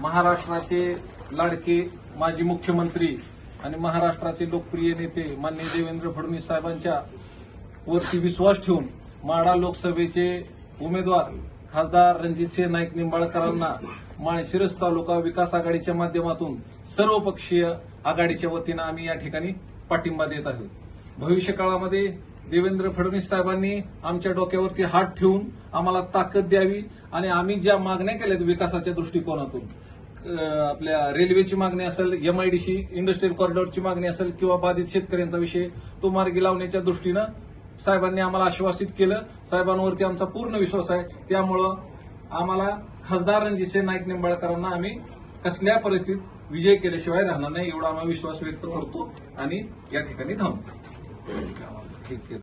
महाराष्ट्राचे लाडके माजी मुख्यमंत्री आणि महाराष्ट्राचे लोकप्रिय नेते माननीय देवेंद्र फडणवीस साहेबांच्या वरती विश्वास ठेवून माढा लोकसभेचे उमेदवार खासदार रणजितसिंह नाईक निंबाळकरांना माळशिरस तालुका विकास आघाडीच्या माध्यमातून सर्वपक्षीय आघाडीच्या वतीनं आम्ही या ठिकाणी पाठिंबा देत आहोत. भविष्य काळामध्ये देवेंद्र फडणवीस साहेबांनी आमच्या डोक्यावरती हात ठेवून आम्हाला ताकद द्यावी आणि आम्ही ज्या मागण्या केल्यात विकासाच्या दृष्टिकोनातून आपल्या रेल्वेची मागणी असेल एमआयडीसी इंडस्ट्रियल कॉरिडॉरची मागणी असेल किंवा बाधित शेतकऱ्यांचा विषय तो मार्गी लावण्याच्या दृष्टीनं साहेबांनी आम्हाला आश्वासित केलं. साहेबांवरती आमचा पूर्ण विश्वास आहे. त्यामुळं आम्हाला खासदार रणजितसिंह नाईक निंबाळकरांना आम्ही कसल्या परिस्थितीत विजय केल्याशिवाय राहणार नाही एवढा आम्हाला विश्वास व्यक्त करतो आणि या ठिकाणी थांबतो. ठीक आहे.